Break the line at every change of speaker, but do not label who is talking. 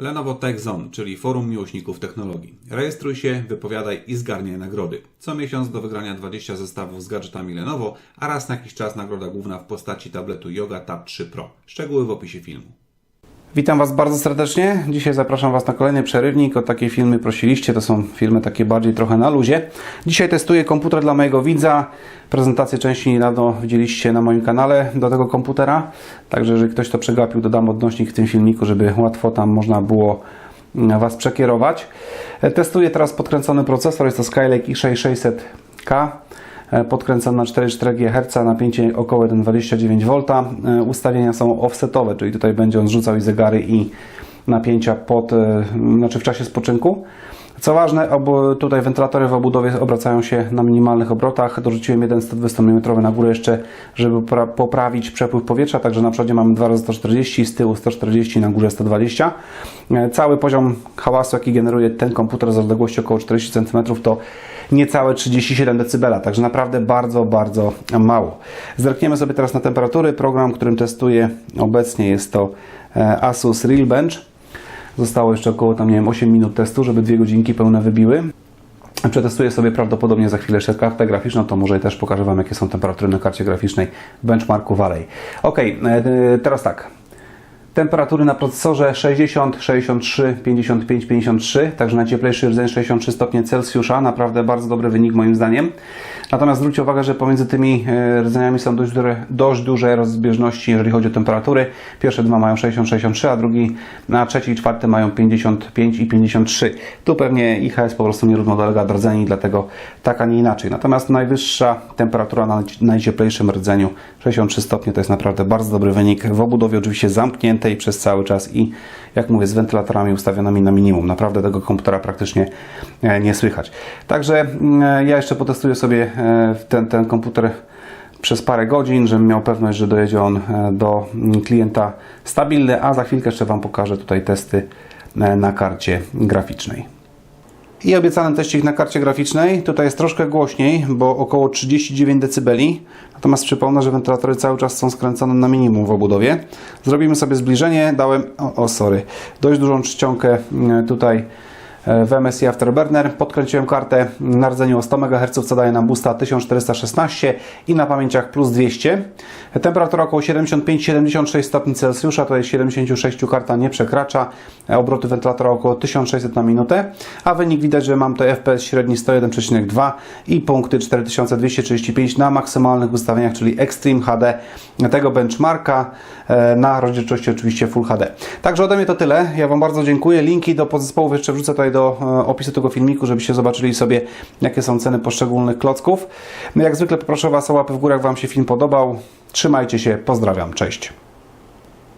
Lenovo Tech Zone, czyli forum miłośników technologii. Rejestruj się, wypowiadaj i zgarniaj nagrody. Co miesiąc do wygrania 20 zestawów z gadżetami Lenovo, a raz na jakiś czas nagroda główna w postaci tabletu Yoga Tab 3 Pro. Szczegóły w opisie filmu.
Witam Was bardzo serdecznie. Dzisiaj zapraszam Was na kolejny przerywnik. O takie filmy prosiliście. To są filmy takie bardziej trochę na luzie. Dzisiaj testuję komputer dla mojego widza. Prezentację części niedawno widzieliście na moim kanale do tego komputera. Także jeżeli ktoś to przegapił, dodam odnośnik w tym filmiku, żeby łatwo tam można było mm, Was przekierować. E, Testuję teraz podkręcony procesor. Jest to Skylake i6600K podkręcam na 4,4 GHz, napięcie około 1,29 V. Ustawienia są offsetowe, czyli tutaj będzie on zrzucał i zegary i napięcia pod, e, znaczy w czasie spoczynku. Co ważne, obu, tutaj wentylatory w obudowie obracają się na minimalnych obrotach. Dorzuciłem jeden 120 mm na górę jeszcze, żeby popra- poprawić przepływ powietrza, także na przodzie mamy 2 razy 140, z tyłu 140, na górze 120. E, Cały poziom hałasu, jaki generuje ten komputer z odległości około 40 cm to niecałe 37 dB, także naprawdę bardzo, bardzo mało. Zerkniemy sobie teraz na temperatury. Program, którym testuję obecnie jest to e, Asus Realbench. Zostało jeszcze około tam, nie wiem, 8 minut testu, żeby dwie godzinki pełne wybiły. Przetestuję sobie prawdopodobnie za chwilę jeszcze kartę graficzną, to może też pokażę Wam, jakie są temperatury na karcie graficznej benchmarku Valley. Ok, teraz tak. Temperatury na procesorze 60, 63, 55, 53, także najcieplejszy rdzeń 63 stopnie Celsjusza, naprawdę bardzo dobry wynik moim zdaniem. Natomiast zwróćcie uwagę, że pomiędzy tymi e, rdzeniami są dość duże, dość duże rozbieżności, jeżeli chodzi o temperatury. Pierwsze dwa mają 60-63, a drugi, na trzeci i czwarty mają 55 i 53. Tu pewnie IHS po prostu nierówno dolega do rdzeni, dlatego tak, a nie inaczej. Natomiast najwyższa temperatura na najcieplejszym rdzeniu 63 stopnie to jest naprawdę bardzo dobry wynik. W obudowie oczywiście zamkniętej przez cały czas i jak mówię, z wentylatorami ustawionymi na minimum. Naprawdę tego komputera praktycznie e, nie słychać. Także mm, ja jeszcze potestuję sobie e, ten, ten komputer przez parę godzin, żebym miał pewność, że dojedzie on e, do mm, klienta stabilny, a za chwilkę jeszcze Wam pokażę tutaj testy e, na karcie graficznej. I obiecany teścik na karcie graficznej. Tutaj jest troszkę głośniej, bo około 39 dB. Natomiast przypomnę, że wentylatory cały czas są skręcone na minimum w obudowie. Zrobimy sobie zbliżenie. Dałem, o, o sorry, dość dużą czcionkę mm, tutaj e, w MSI Afterburner. Podkręciłem kartę na rdzeniu o 100 MHz, co daje nam boosta 1416 i na pamięciach plus 200. Temperatura około 75-76 stopni Celsjusza, to jest 76 karta nie przekracza. Obroty wentylatora około 1600 na minutę, a wynik widać, że mam to FPS średni 101,2 i punkty 4235 na maksymalnych ustawieniach, czyli Extreme HD tego benchmarka e, na rozdzielczości oczywiście Full HD. Także ode mnie to tyle. Ja Wam bardzo dziękuję. Linki do podzespołów jeszcze wrzucę tutaj do e, opisu tego filmiku, żebyście zobaczyli sobie, jakie są ceny poszczególnych klocków. Jak zwykle poproszę Was o łapy w górę, jak Wam się film podobał. Trzymajcie się, pozdrawiam, cześć.